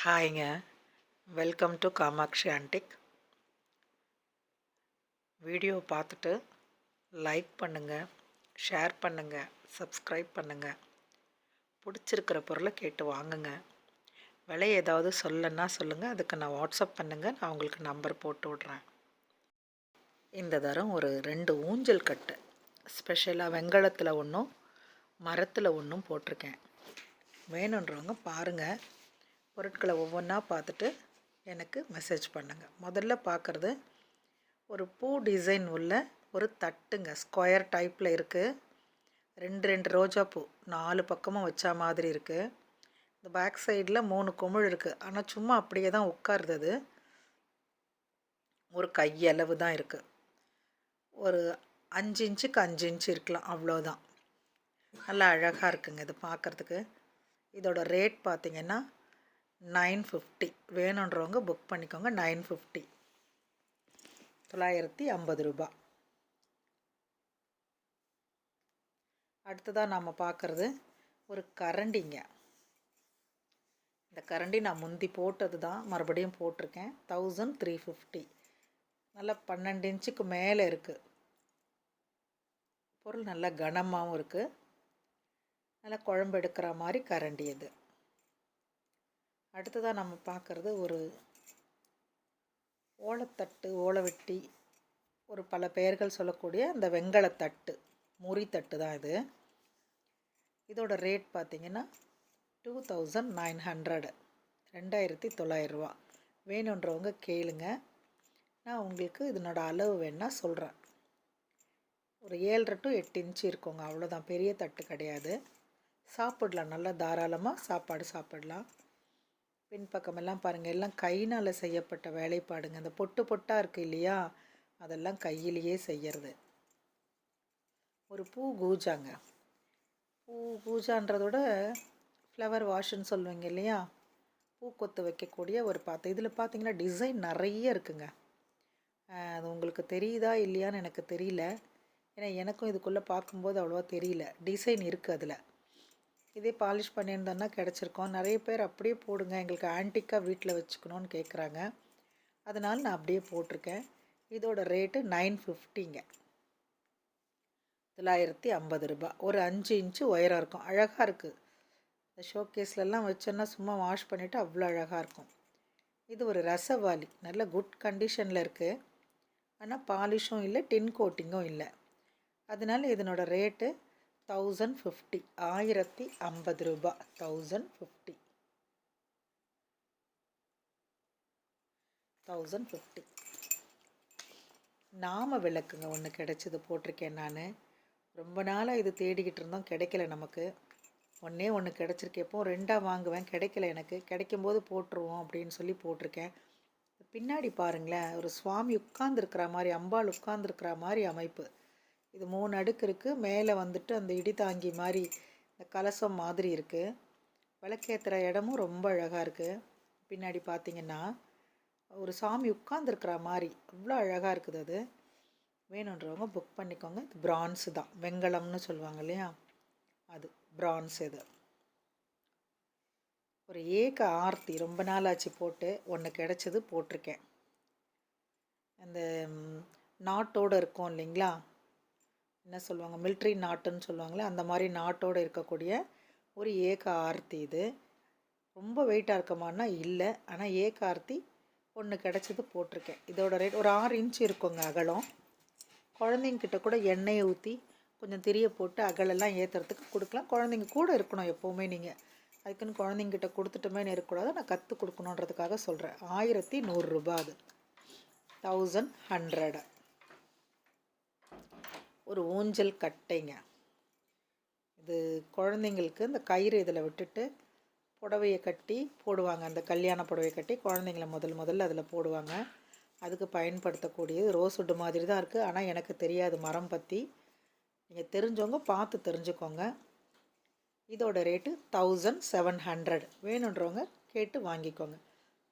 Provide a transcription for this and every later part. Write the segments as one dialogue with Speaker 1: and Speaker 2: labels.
Speaker 1: ஹாய்ங்க. Welcome to Kamatchi antique video பார்த்துட்டு like பண்ணுங்கள் share பண்ணுங்கள் சப்ஸ்கிரைப் பண்ணுங்கள் பிடிச்சிருக்கிற பொருளை கேட்டு வாங்குங்க. விலை ஏதாவது சொல்லன்னா சொல்லுங்கள் அதுக்கு நான் வாட்ஸ்அப் பண்ணுங்கள் நான் உங்களுக்கு நம்பர் போட்டு விட்றேன். இந்த தரம் ஒரு ரெண்டு ஊஞ்சல் கட்டு. ஸ்பெஷலாக வெங்கலத்தில் ஒன்றும் மரத்தில் ஒன்றும் போட்டிருக்கேன். வேணுன்றவங்க பாருங்கள் பொருட்களை ஒவ்வொன்றா பார்த்துட்டு எனக்கு மெசேஜ் பண்ணுங்கள் முதல்ல பார்க்குறது ஒரு பூ டிசைன் உள்ள ஒரு தட்டுங்க. ஸ்கொயர் டைப்பில் இருக்குது ரெண்டு ரெண்டு ரோஜா பூ. நாலு பக்கமும் வச்சா மாதிரி இருக்குது இந்த பேக் சைடில் மூணு குமிழ் இருக்குது ஆனால் சும்மா அப்படியே தான் உட்காருது அது ஒரு கையளவு தான் இருக்குது ஒரு அஞ்சு இன்ச்சுக்கு அஞ்சு இன்ச்சு இருக்கலாம். அவ்வளோதான் நல்லா அழகாக இருக்குங்க இது பார்க்குறதுக்கு. இதோட ரேட் பார்த்திங்கன்னா நைன் ஃபிஃப்டி வேணுன்றவங்க புக் பண்ணிக்கோங்க நைன் ஃபிஃப்டி. தொள்ளாயிரத்தி ஐம்பது ரூபா. அடுத்ததாக நாம் பார்க்குறது ஒரு கரண்டிங்க. இந்த கரண்டி நான் முந்தி போட்டது தான் மறுபடியும் போட்டிருக்கேன். Thousand three fifty. நல்லா பன்னெண்டு இன்ச்சுக்கு மேலே இருக்குது பொருள் நல்லா கனமாகவும் இருக்குது நல்லா குழம்பு எடுக்கிற மாதிரி கரண்டி இது. அடுத்ததாக நம்ம பார்க்குறது ஒரு ஓலத்தட்டு ஓலவெட்டி ஒரு பல பெயர்கள் சொல்லக்கூடிய அந்த வெங்கலத்தட்டு முறித்தட்டு தான் இது. இதோட ரேட் பார்த்திங்கன்னா டூ தௌசண்ட் நைன் ஹண்ட்ரடு ரெண்டாயிரத்தி தொள்ளாயிரரூவா. வேணுன்றவங்க கேளுங்க. நான் உங்களுக்கு இதனோட அளவு வேணால் சொல்கிறேன் ஒரு ஏழரை டு எட்டு இன்ச்சு இருக்குங்க. அவ்வளோதான் பெரிய தட்டு கிடையாது. சாப்பிடலாம். நல்லா தாராளமாக சாப்பாடு சாப்பிடலாம். பின்பக்கமெல்லாம் பாருங்கள் எல்லாம் கைனால் செய்யப்பட்ட வேலைப்பாடுங்க. அந்த பொட்டு பொட்டாக இருக்குது இல்லையா அதெல்லாம் கையிலேயே செய்கிறது ஒரு பூ கூஜாங்க. பூ கூஜான்றதோட ஃப்ளவர் வாஷ்ன்னு சொல்லுவீங்க இல்லையா பூ கொத்து வைக்கக்கூடிய ஒரு பாத்திரம். இதில் பார்த்தீங்கன்னா டிசைன் நிறைய இருக்குங்க. அது உங்களுக்கு தெரியுதா இல்லையான்னு எனக்கு தெரியல. ஏன்னா எனக்கும் இதுக்குள்ளே பார்க்கும்போது அவ்வளோவா தெரியல. டிசைன் இருக்குது அதில். இதே பாலிஷ் பண்ணியிருந்தோன்னா கிடச்சிருக்கோம். நிறைய பேர் அப்படியே போடுங்க. எங்களுக்கு ஆன்டிக்காக வீட்டில் வச்சுக்கணுன்னு கேட்குறாங்க அதனால் நான் அப்படியே போட்டிருக்கேன். இதோட ரேட்டு நைன் ஃபிஃப்டிங்க தொள்ளாயிரத்தி ஐம்பது ரூபா ஒரு அஞ்சு இன்ச்சு உயரம் இருக்கும். அழகாக இருக்குது இந்த ஷோகேஸ்லலாம் வச்சோன்னா சும்மா வாஷ் பண்ணிவிட்டு அவ்வளோ அழகாக இருக்கும். இது ஒரு ரசவாலி நல்ல குட் கண்டிஷனில் இருக்குது ஆனால் பாலிஷும் இல்லை டின் கோட்டிங்கும் இல்லை. அதனால் இதனோட ரேட்டு தௌசண்ட் ஃபிஃப்டி ஆயிரத்தி ஐம்பது ரூபா. தௌசண்ட் ஃபிஃப்டி தௌசண்ட் ஃபிஃப்டி நாம விளக்குங்க. ஒன்று கிடச்சிது போட்டிருக்கேன் நான். ரொம்ப நாளாக இது தேடிக்கிட்டு இருந்தோம். கிடைக்கல நமக்கு. ஒன்றே ஒன்று கிடச்சிருக்கேப்போ ரெண்டாக வாங்குவேன். கிடைக்கல எனக்கு. கிடைக்கும்போது போட்டுருவோம் அப்படின்னு சொல்லி போட்டிருக்கேன். பின்னாடி பாருங்களேன். ஒரு சுவாமி உட்கார்ந்துருக்கிற மாதிரி அம்பாள் உட்கார்ந்துருக்கிற மாதிரி அமைப்பு. இது மூணு அடுக்கு இருக்குது மேலே வந்துட்டு அந்த இடி தாங்கி மாதிரி இந்த கலசம் மாதிரி இருக்குது விளக்கேற்றுற இடமும் ரொம்ப அழகாக இருக்குது பின்னாடி பார்த்திங்கன்னா ஒரு சாமி உட்காந்துருக்கிற மாதிரி அவ்வளோ அழகாக இருக்குது அது. வேணுன்றவங்க புக் பண்ணிக்கோங்க. இது பிரான்ஸு தான். வெங்கலம்னு சொல்லுவாங்க இல்லையா? அது பிரான்ஸ் இது. ஒரு ஏக ஆர்த்தி ரொம்ப நாள் ஆச்சு போட்டு ஒன்று கிடச்சது போட்டிருக்கேன். அந்த நாட்டோடு இருக்கும் இல்லைங்களா? என்ன சொல்லுவாங்க மில்ட்ரி நாட்டுன்னு சொல்லுவாங்களே அந்த மாதிரி நாட்டோடு இருக்கக்கூடிய ஒரு ஏக ஆர்த்தி இது. ரொம்ப வெயிட்டாக இருக்கமானா இல்லை ஆனால் ஏக ஆர்த்தி ஒன்று கிடச்சது போட்டிருக்கேன். இதோட ரேட் ஒரு ஆறு இன்ச்சு இருக்குங்க அகலம். குழந்தைங்கிட்ட கூட எண்ணெயை ஊற்றி கொஞ்சம் திரிய போட்டு அகலெல்லாம் ஏற்றுறதுக்கு கொடுக்கலாம். குழந்தைங்க கூட இருக்கணும் எப்போவுமே நீங்கள் அதுக்குன்னு குழந்தைங்கிட்ட கொடுத்துட்டுமே இருக்கக்கூடாது நான் கற்றுக் கொடுக்கணுன்றதுக்காக சொல்கிறேன் ஆயிரத்தி நூறுரூபா அது. தௌசண்ட் ஹண்ட்ரடு ஒரு ஊஞ்சல் கட்டைங்க. இது குழந்தைங்களுக்கு இந்த கயிறு இதில் விட்டுட்டு புடவையை கட்டி போடுவாங்க. அந்த கல்யாண புடவையை கட்டி குழந்தைங்கள முதல் முதல்ல அதில் போடுவாங்க. அதுக்கு பயன்படுத்தக்கூடியது ரோஸ்வுட்டு மாதிரி தான் இருக்குது. ஆனால் எனக்கு தெரியாது மரம் பற்றி நீங்கள் தெரிஞ்சவங்க பார்த்து தெரிஞ்சுக்கோங்க. இதோட ரேட்டு தௌசண்ட் செவன் ஹண்ட்ரட் வேணுன்றவங்க கேட்டு வாங்கிக்கோங்க.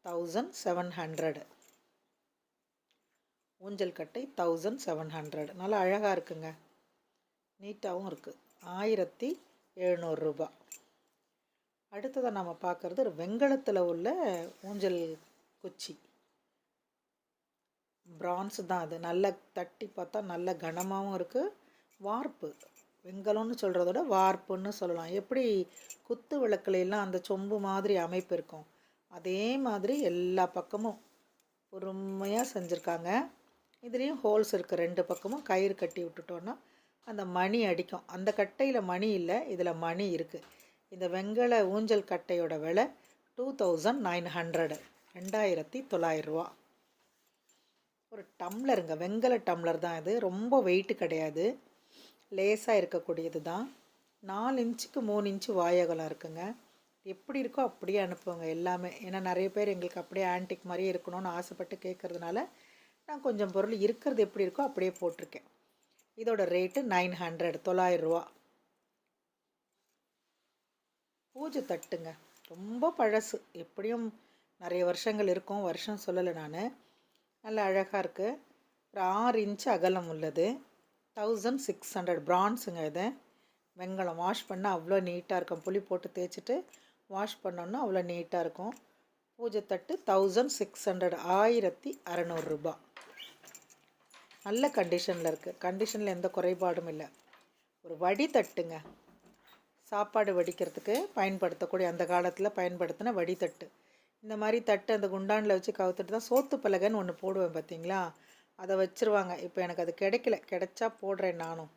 Speaker 1: தௌசண்ட் செவன் ஹண்ட்ரடு ஊஞ்சல் கட்டை தௌசண்ட் செவன் ஹண்ட்ரட் நல்லா அழகாக இருக்குங்க. நீட்டாகவும் இருக்குது ஆயிரத்தி எழுநூறுரூபா அடுத்ததாக நம்ம பார்க்குறது வெங்கலத்தில் உள்ள ஊஞ்சல் குச்சி. பிரான்ஸ் தான் அது. நல்ல தட்டி பார்த்தா நல்ல கனமாகவும் இருக்குது வார்ப்பு. வெங்கலம்னு சொல்கிறத விட வார்ப்புன்னு சொல்லலாம். எப்படி குத்து விளக்குலாம் அந்த சொம்பு மாதிரி அமைப்பு இருக்கும். அதே மாதிரி எல்லா பக்கமும் பொறுமையாக செஞ்சுருக்காங்க. இதுலேயும் ஹோல்ஸ் இருக்குது ரெண்டு பக்கமும் கயிறு கட்டி விட்டுட்டோன்னா அந்த மணி அடிக்கும். அந்த கட்டையில் மணி இல்லை இதில் மணி இருக்குது இந்த வெங்கல ஊஞ்சல் கட்டையோட விலை டூ தௌசண்ட் நைன் ஹண்ட்ரடு ரெண்டாயிரத்தி தொள்ளாயிரரூவா. ஒரு டம்ளருங்க. வெங்கல டம்ளர் தான் இது. ரொம்ப வெயிட்டு கிடையாது. லேசாக இருக்கக்கூடியது தான். நாலு இன்ச்சுக்கு மூணு இன்ச்சு வாயகலம் இருக்குங்க. எப்படி இருக்கோ அப்படியே அனுப்புவாங்க எல்லாமே. ஏன்னா நிறைய பேர் எங்களுக்கு அப்படியே ஆன்டிக் மாதிரியே இருக்கணும்னு ஆசைப்பட்டு கேட்குறதுனால நான் கொஞ்சம் பொருள் இருக்கிறது எப்படி இருக்கோ அப்படியே போட்டிருக்கேன். இதோட ரேட்டு நைன் ஹண்ட்ரட் தொள்ளாயிரரூவா பூஜை தட்டுங்க. ரொம்ப பழசு. எப்படியும் நிறைய வருஷங்கள் இருக்கும். வருஷம் சொல்லலை நான். நல்ல அழகாக இருக்குது ஒரு ஆறு இன்ச்சு அகலம் உள்ளது. தௌசண்ட் சிக்ஸ் ஹண்ட்ரட் ப்ரான்ஸுங்க இது. வெங்கலம் வாஷ் பண்ணால் அவ்வளோ நீட்டாக இருக்கும். புளி போட்டு தேய்ச்சிட்டு வாஷ் பண்ணோன்னா அவ்வளோ நீட்டாக இருக்கும். பூஜை தட்டு தௌசண்ட் சிக்ஸ் ஹண்ட்ரட் ஆயிரத்தி அறநூறுரூபா நல்ல கண்டிஷனில் இருக்குது கண்டிஷனில் எந்த குறைபாடும் இல்லை. ஒரு வடி தட்டுங்க. சாப்பாடு வடிக்கிறதுக்கு பயன்படுத்தக்கூடிய அந்த காலத்தில் பயன்படுத்தின வடித்தட்டு இந்த மாதிரி தட்டு அந்த குண்டானில் வச்சு கவுத்துட்டு தான் சோத்து பலகைன்னு ஒன்று போடுவேன் பார்த்தீங்களா அதை வச்சுருவாங்க. இப்போ எனக்கு அது கிடைக்கல. கிடைச்சா போடுறேன் நானும்.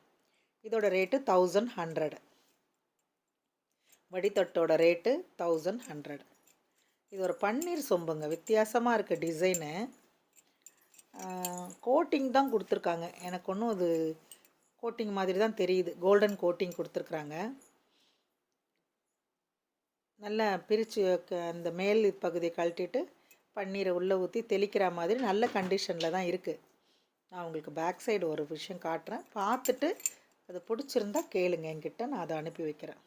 Speaker 1: இதோட ரேட்டு தௌசண்ட் ஹண்ட்ரட் வடித்தட்டோட ரேட்டு தௌசண்ட் ஹண்ட்ரட் இது ஒரு பன்னீர் சொம்புங்க. வித்தியாசமாக இருக்குது டிசைனு கோட்டிங் தான் கொடுத்துருக்காங்க. எனக்கு ஒன்றும் அது கோட்டிங் மாதிரி தான் தெரியுது. கோல்டன் கோட்டிங் கொடுத்துருக்குறாங்க. நல்லா பிரித்து அந்த மேல் பகுதியை கழட்டிட்டு பன்னீரை உள்ளே ஊற்றி தெளிக்கிற மாதிரி நல்ல கண்டிஷனில் தான் இருக்குது நான் உங்களுக்கு பேக் சைடு ஒரு விஷயம் காட்டுறேன். பார்த்துட்டு அது பிடிச்சிருந்தா கேளுங்க. என்கிட்ட நான் அதை அனுப்பி வைக்கிறேன்.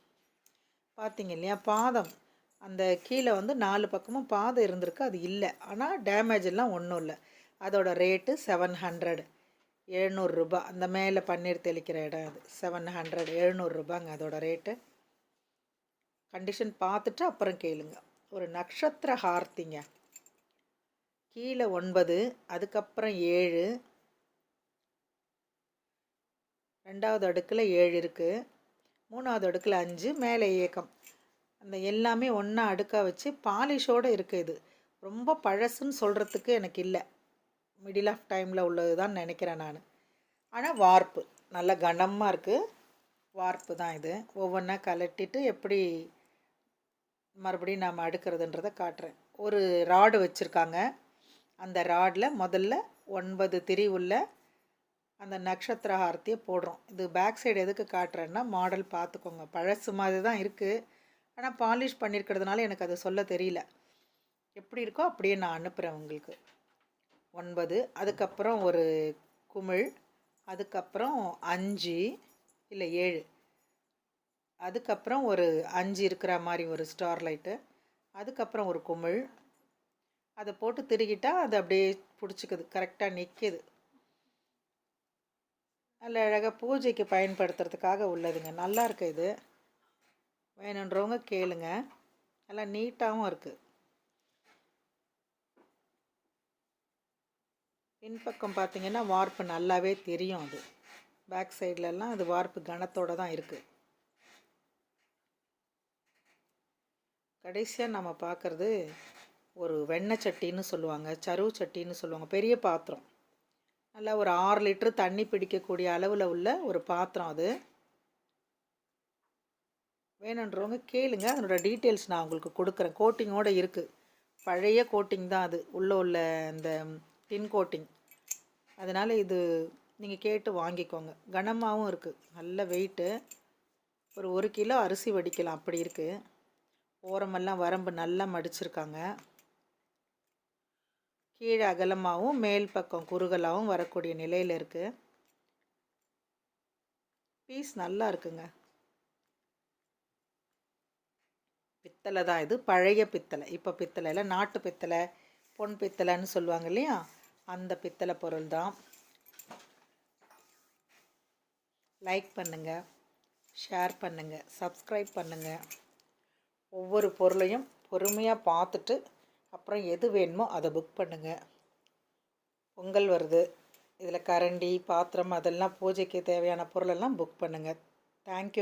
Speaker 1: பார்த்தீங்க இல்லையா? பாதம். அந்த கீழே வந்து நாலு பக்கமும் பாதம் இருந்திருக்கு. அது இல்லை. ஆனால் டேமேஜ் எல்லாம் ஒன்றும் இல்லை. அதோட ரேட்டு செவன் ஹண்ட்ரட் எழுநூறுரூபா அந்த மேலே பன்னீர் தெளிக்கிற இடம் அது. செவன் ஹண்ட்ரட் எழுநூறுரூபாங்க அதோட ரேட்டு கண்டிஷன் பார்த்துட்டு அப்புறம் கேளுங்க. ஒரு நட்சத்திர ஹார்த்திங்க. கீழே ஒன்பது அதுக்கப்புறம் ஏழு. ரெண்டாவது அடுக்கில் ஏழு இருக்குது மூணாவது அடுக்கில் அஞ்சு மேலே ஏக்கம். அந்த எல்லாமே ஒன்றா அடுக்காக வச்சு பாலிஷோடு இருக்குது இது. ரொம்ப பழசுன்னு சொல்கிறதுக்கு எனக்கு இல்லை. மிடில் ஆஃப் டைமில் உள்ளது தான் நினைக்கிறேன் நான். ஆனால் வார்ப்பு. நல்ல கனமாக இருக்குது வார்ப்பு தான் இது. ஒவ்வொன்றா கலட்டிட்டு எப்படி மறுபடியும் நாம் அடுக்கிறதுன்றதை காட்டுறேன். ஒரு ராடு வச்சுருக்காங்க. அந்த ராடில் முதல்ல ஒன்பது திரி உள்ள அந்த நட்சத்திர ஆரத்தியை போடுறோம். இது பேக் சைடு எதுக்கு காட்டுறேன்னா மாடல் பார்த்துக்கோங்க பழசு மாதிரி தான் இருக்குது ஆனால் பாலிஷ் பண்ணியிருக்கிறதுனால எனக்கு அது சொல்ல தெரியல. எப்படி இருக்கோ அப்படியே நான் அனுப்புகிறேன் உங்களுக்கு. ஒன்பது. அதுக்கப்புறம் ஒரு குமிழ். அதுக்கப்புறம் அஞ்சு இல்லை ஏழு. அதுக்கப்புறம் ஒரு அஞ்சு இருக்கிற மாதிரி ஒரு ஸ்டார் லைட்டு அதுக்கப்புறம் ஒரு குமிழ். அதை போட்டு திருகிட்டால் அது அப்படியே பிடிச்சிக்குது. கரெக்டாக நிற்கிது நல்ல அழகாக பூஜைக்கு பயன்படுத்துறதுக்காக உள்ளதுங்க. நல்லா இருக்குது இது. வேணுன்றவங்க கேளுங்க. நல்லா நீட்டாகவும் இருக்குது பின்பக்கம் பார்த்தீங்கன்னா வார்ப்பு நல்லாவே தெரியும் அது. பேக் சைட்லலாம் அது வார்ப்பு கனத்தோடு தான் இருக்குது கடைசியாக நம்ம பார்க்குறது ஒரு வெண்ணெய் சட்டின்னு சொல்லுவாங்க சருவு சட்டின்னு சொல்லுவாங்க பெரிய பாத்திரம். நல்லா ஒரு ஆறு லிட்ரு தண்ணி பிடிக்கக்கூடிய அளவில் உள்ள ஒரு பாத்திரம் அது. வேணுன்றவங்க கேளுங்க அதனோட டீட்டெயில்ஸ் நான் உங்களுக்கு கொடுக்குறேன். கோட்டிங்கோடு இருக்குது பழைய கோட்டிங் தான் அது. உள்ளே உள்ள அந்த டின் கோட்டிங். அதனால் இது நீங்கள் கேட்டு வாங்கிக்கோங்க. கனமாகவும் இருக்குது நல்ல வெயிட்டு ஒரு ஒரு கிலோ அரிசி வடிக்கலாம். அப்படி இருக்குது ஓரமெல்லாம் வரம்பு நல்லா மடிச்சிருக்காங்க. கீழே அகலமாகவும் மேல் பக்கம் குறுகலாகவும் வரக்கூடிய நிலையில் இருக்குது பீஸ் நல்லா இருக்குங்க. பித்தளை தான் இது. பழைய பித்தளை. இப்போ பித்தளையில் நாட்டு பித்தளை பொன் பித்தளைன்னு சொல்லுவாங்க இல்லையா? அந்த பித்தளை பொருள் தான். லைக் பண்ணுங்கள் ஷேர் பண்ணுங்கள் சப்ஸ்கிரைப் பண்ணுங்கள் ஒவ்வொரு பொருளையும் பொறுமையாக பார்த்துட்டு அப்புறம் எது வேணுமோ அதை புக் பண்ணுங்கள் பொங்கல் வருது இதில் கரண்டி பாத்திரம் அதெல்லாம் பூஜைக்கு தேவையான பொருளெல்லாம் புக் பண்ணுங்கள் தேங்க்யூ